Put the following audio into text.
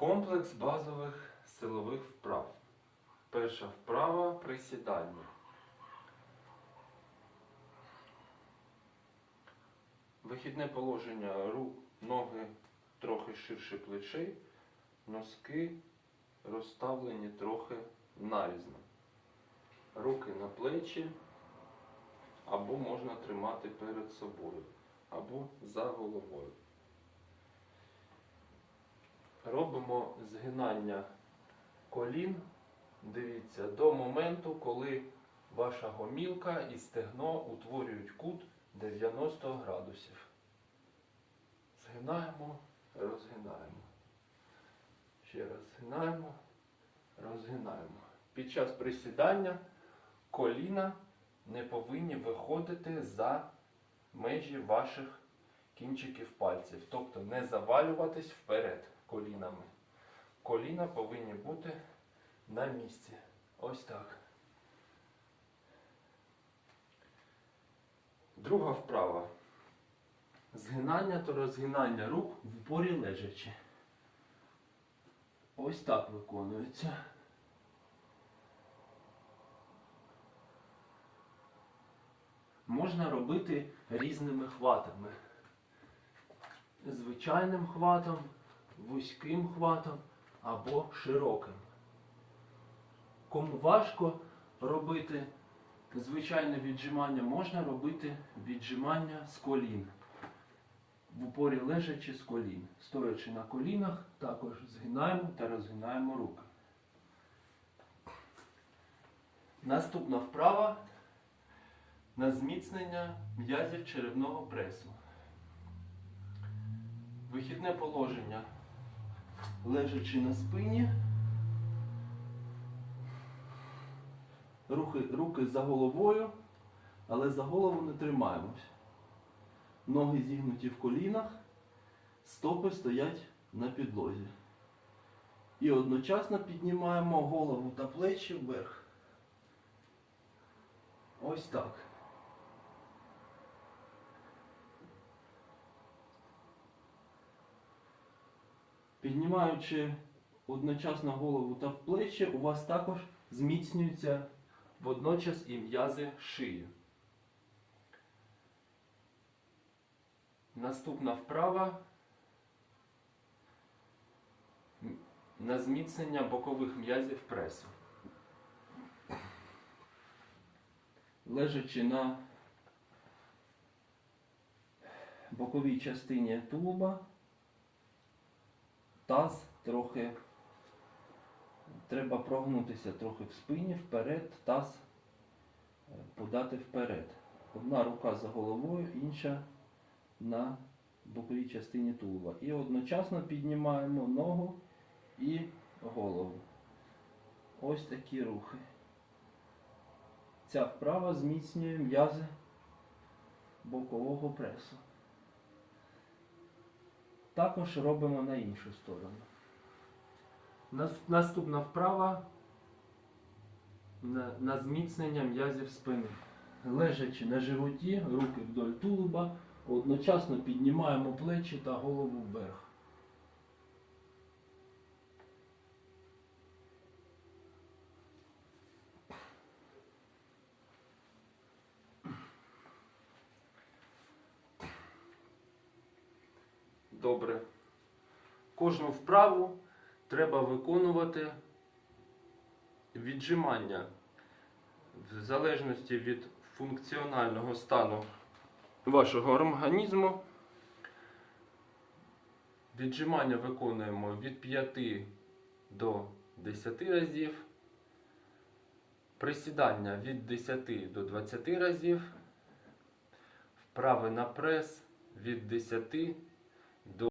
Комплекс базових силових вправ. Перша вправа присідання. Вихідне положення рук, ноги трохи ширше плечей, носки розставлені трохи нарізно. Руки на плечі або можна тримати перед собою, або за головою. Робимо згинання колін. Дивіться, до моменту, коли ваша гомілка і стегно утворюють кут 90 градусів. Згинаємо, розгинаємо. Ще раз згинаємо, розгинаємо. Під час присідання коліна не повинні виходити за межі ваших кінчиків пальців. Тобто не завалюватись вперед колінами. Коліна повинні бути на місці. Ось так. Друга вправа. Згинання та розгинання рук в упорі лежачи. Ось так виконується. Можна робити різними хватами. Звичайним хватом, вузьким хватом або широким. Кому важко робити звичайне віджимання, можна робити віджимання з колін. В упорі лежачи з колін. Стоячи на колінах, також згинаємо та розгинаємо руки. Наступна вправа на зміцнення м'язів черевного пресу. Вихідне положення. Лежачи на спині. Руки, руки за головою, але за голову не тримаємось. Ноги зігнуті в колінах, стопи стоять на підлозі. І одночасно піднімаємо голову та плечі вверх. Ось так. Піднімаючи одночасно голову та в плечі, у вас також зміцнюються водночас і м'язи шиї. Наступна вправа на зміцнення бокових м'язів пресу. Лежачи на боковій частині тулуба, таз трохи треба прогнутися трохи в спині, вперед, таз е, подати вперед. Одна рука за головою, інша на боковій частині тулуба. І одночасно піднімаємо ногу і голову. Ось такі рухи. Ця вправа зміцнює м'язи бокового пресу. Також робимо на іншу сторону. Наступна вправа на, на зміцнення м'язів спини. Лежачи на животі, руки вдоль тулуба, одночасно піднімаємо плечі та голову вверх. Добре. Кожну вправу треба виконувати віджимання в залежності від функціонального стану вашого організму. Віджимання виконуємо від 5 до 10 разів. Присідання від 10 до 20 разів. Вправи на прес від 10 до